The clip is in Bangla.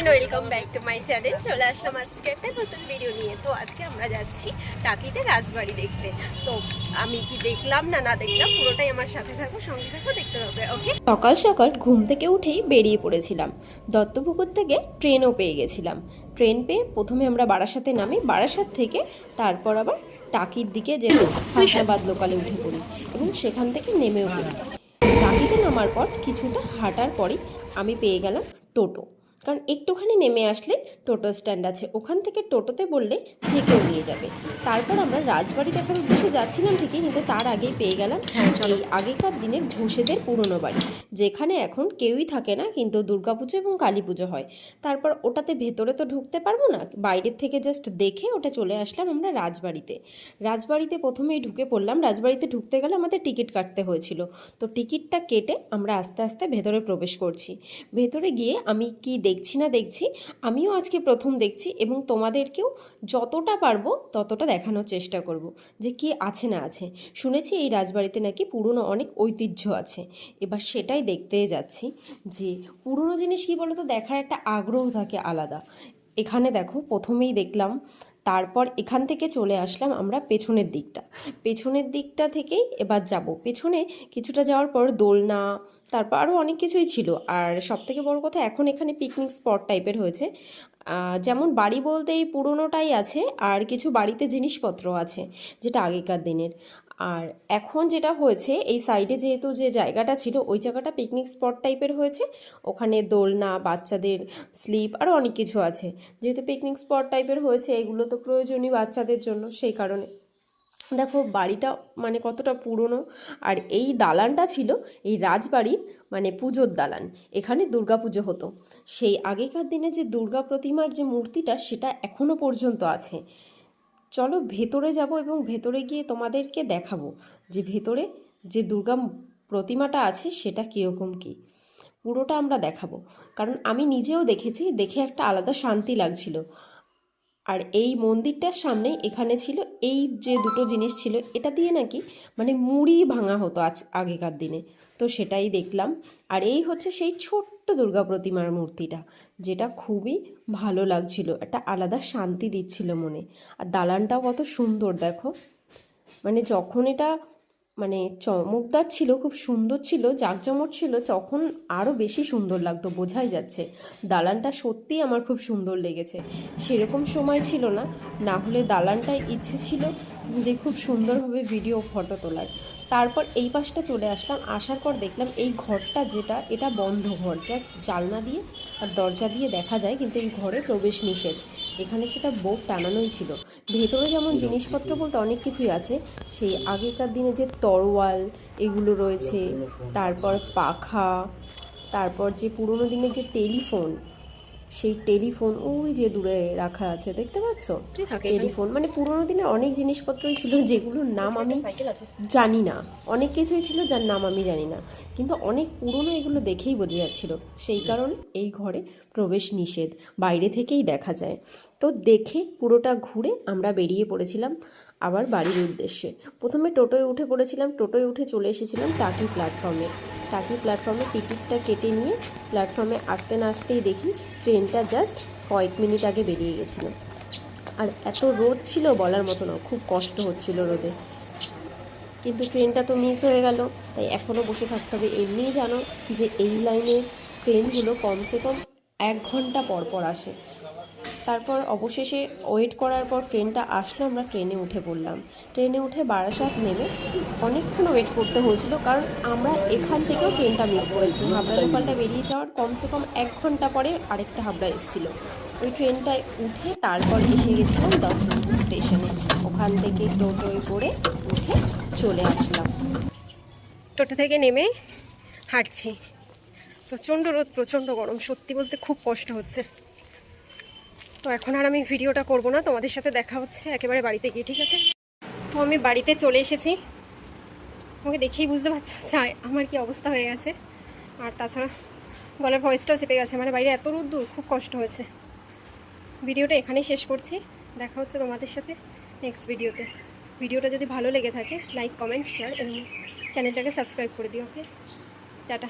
Everyone welcome back to my channel চলে আসলাম আজকে একটা নতুন ভিডিও নিয়ে। তো আজকে আমরা যাচ্ছি টাকিতে রাজবাড়ি দেখতে। তো আমি কি দেখলাম না না দেখলাম, পুরোটাই আমার সাথে থাকো, সঙ্গে থাকো, দেখতে হবে ওকে সকাল সকাল ঘুম থেকে উঠেই বেরিয়ে পড়েছিলাম। দত্তপুকুর থেকে ট্রেনও পেয়ে গেছিলাম। ট্রেন পেয়ে প্রথমে আমরা বারাসাতে নামি। বারাসাত থেকে তারপর আবার টাকির দিকে যে হাসনাবাদ লোকালে উঠে পড়ি এবং সেখান থেকে নেমেও পড়ি। টাকিতে নামার পর কিছুটা হাঁটার পরই আমি পেয়ে গেলাম টোটো। কারণ একটুখানি নেমে আসলে টোটো স্ট্যান্ড আছে। ওখান থেকে টোটোতে বললে যে কেউ নিয়ে যাবে। তারপর আমরা রাজবাড়ি দেখার উদ্দেশ্যে যাচ্ছিলাম ঠিকই কিন্তু তার আগেই পেয়ে গেলাম এই আগেকার দিনের ঘোষেদের পুরনো বাড়ি যেখানে এখন কেউই থাকে না কিন্তু দুর্গাপুজো এবং কালী পুজো হয়। তারপর ওটাতে ভেতরে তো ঢুকতে পারব না বাইরের থেকে জাস্ট দেখে ওটা চলে আসলাম আমরা রাজবাড়িতে। রাজবাড়িতে প্রথমেই ঢুকে পড়লাম রাজবাড়িতে ঢুকতে গেলে আমাদের টিকিট কাটতে হয়েছিল। তো টিকিটটা কেটে আমরা আস্তে আস্তে ভেতরে প্রবেশ করছি। ভেতরে গিয়ে আমি কি দেখছি না দেখছি, আমিও আজকে প্রথম দেখছি এবং তোমাদেরকেও যতটা পারব ততটা দেখানোর চেষ্টা করব যে কি আছে না আছে। শুনেছি এই রাজবাড়িতে নাকি পুরনো অনেক ঐতিহ্য আছে। এবার সেটাই দেখতে যাচ্ছি যে পুরনো জিনিস কী বলো তো দেখার একটা আগ্রহ থাকে আলাদা। এখানে দেখো প্রথমেই দেখলাম তারপর এখান থেকে চলে আসলাম আমরা পেছনের দিকটা। পেছনের দিকটা থেকেই এবার যাব। পেছনে কিছুটা যাওয়ার পর দোলনা, তারপর আরও অনেক কিছুই ছিল। আর সব থেকে বড় কথা এখন এখানে পিকনিক স্পট টাইপের হয়েছে। যেমন বাড়ি বলতে এই পুরোনোটাই আছে, আর কিছু বাড়িতে জিনিসপত্র আছে, যেটা আগেকার দিনের। আর এখন যেটা হয়েছে, এই সাইডে যেহেতু যে জায়গাটা ছিল, ওই জায়গাটা পিকনিক স্পট টাইপের হয়েছে। ওখানে দোলনা, বাচ্চাদের স্লিপ আরও অনেক কিছু আছে। যেহেতু পিকনিক স্পট টাইপের হয়েছে, এগুলো তো প্রয়োজনীয় বাচ্চাদের জন্য সেই কারণে। দেখো, বাড়িটা মানে কতটা পুরনো। আর এই দালানটা ছিল, এই রাজবাড়ির মানে পুজোর দালান। এখানে দুর্গাপুজো হতো। সেই আগেকার দিনে যে দুর্গা প্রতিমার যে মূর্তিটা, সেটা এখনও পর্যন্ত আছে। চলো ভেতরে যাব এবং ভেতরে গিয়ে তোমাদেরকে দেখাবো যে ভেতরে যে দুর্গা প্রতিমাটা আছে সেটা কীরকম কী। পুরোটা আমরা দেখাবো। কারণ আমি নিজেও দেখেছি, দেখে একটা আলাদা শান্তি লাগছিল। আর এই মন্দিরটার সামনে এখানে ছিল এই যে দুটো জিনিস ছিল, এটা দিয়ে নাকি মানে মুড়ি ভাঙা হতো আজ আগেকার দিনে। তো সেটাই দেখলাম। আর এই হচ্ছে সেই ছোট্ট দুর্গা প্রতিমার মূর্তিটা, যেটা খুবই ভালো লাগছিল, একটা আলাদা শান্তি দিচ্ছিল মনে। আর দালানটাও কত সুন্দর, দেখো। মানে যখন এটা মানে চমকদার ছিল, খুব সুন্দর ছিল, জাঁকজমক ছিল, তখন আরও বেশি সুন্দর লাগতো, বোঝাই যাচ্ছে। দালানটা সত্যি আমার খুব সুন্দর লেগেছে। সেরকম সময় ছিল না না হলে দালানটায় ইচ্ছে ছিল যে খুব সুন্দরভাবে ভিডিও ফটো তোলার। তারপর এই পাশটা চলে আসলাম। আসার পর দেখলাম এই ঘরটা যেটা এটা বন্ধ ঘর। জাস্ট জালনা দিয়ে আর দরজা দিয়ে দেখা যায় কিন্তু এই ঘরে প্রবেশ নিষেধ। এখানে সেটা বোর্ড টানানোই ছিল। ভেতরে যেমন জিনিসপত্র বলতে অনেক কিছুই আছে। সেই আগেকার দিনে যে তরোয়াল এগুলো রয়েছে। তারপর পাখা তারপর যে পুরোনো দিনের যে টেলিফোন সেই টেলিফোন ওই যে দূরে রাখা আছে দেখতে পাচ্ছ? টেলিফোন মানে পুরোনো দিনের অনেক জিনিসপত্রই ছিল যেগুলোর নাম আমি জানি না। অনেক কিছুই ছিল যার নাম আমি জানি না। কিন্তু অনেক পুরনো এগুলো দেখেই বোঝা যাচ্ছিল। সেই কারণে এই ঘরে প্রবেশ নিষেধ। বাইরে থেকেই দেখা যায়। তো দেখে পুরোটা ঘুরে আমরা বেরিয়ে পড়েছিলাম আবার বাড়ির উদ্দেশ্যে। প্রথমে টোটোয় উঠে পড়েছিলাম, টোটোয় উঠে চলে এসেছিলাম টাকি প্ল্যাটফর্মে। টাকি প্ল্যাটফর্মে টিকিটটা কেটে নিয়ে প্ল্যাটফর্মে আসতে না আসতেই দেখি ট্রেনটা জাস্ট কয়েক মিনিট আগে বেরিয়ে গেছিল। আর এত রোদ ছিল বলার মতো না, খুব কষ্ট হচ্ছিল রোদে। কিন্তু ট্রেনটা তো মিস হয়ে গেল, তাই এখনও বসে থাকতে হবে। এমনিই জানো যে এই লাইনের ট্রেনগুলো কমসে কম এক ঘণ্টা পর পর আসে। তারপর অবশেষে ওয়েট করার পর ট্রেনটা আসলো, আমরা ট্রেনে উঠে পড়লাম। ট্রেনে উঠে বারাসাত নেমে অনেকক্ষণ ওয়েট করতে হয়েছিল, কারণ আমরা এখান থেকেও ট্রেনটা মিস করেছি। হাবড়া লোকালটা বেরিয়ে যাওয়ার কমসে কম এক ঘণ্টা পরে আরেকটা হাবড়া এসেছিল। ওই ট্রেনটায় উঠে তারপর এসে গেছিলাম দত্তপুর স্টেশনে। ওখান থেকে টোটোয় করে উঠে চলে আসলাম। টোটো থেকে নেমে হাঁটছি। প্রচণ্ড রোদ, প্রচণ্ড গরম। সত্যি বলতে খুব কষ্ট হচ্ছে। তো এখন আর আমি ভিডিওটা করব না, তোমাদের সাথে দেখা হচ্ছে একেবারে বাড়িতে গিয়ে, ঠিক আছে? তো আমি বাড়িতে চলে এসেছি। আমাকে দেখেই বুঝতে পারছ, চাই আমার কি অবস্থা হয়ে গেছে। আর তাছাড়া গলার ভয়েসটাও চেপে গেছে মানে বাইরে এত রোদ্দুর, খুব কষ্ট হয়েছে। ভিডিওটা এখানেই শেষ করছি। দেখা হচ্ছে তোমাদের সাথে নেক্সট ভিডিওতে। ভিডিওটা যদি ভালো লেগে থাকে লাইক কমেন্ট শেয়ার এবং চ্যানেলটাকে সাবস্ক্রাইব করে দিও ওকে টাটা।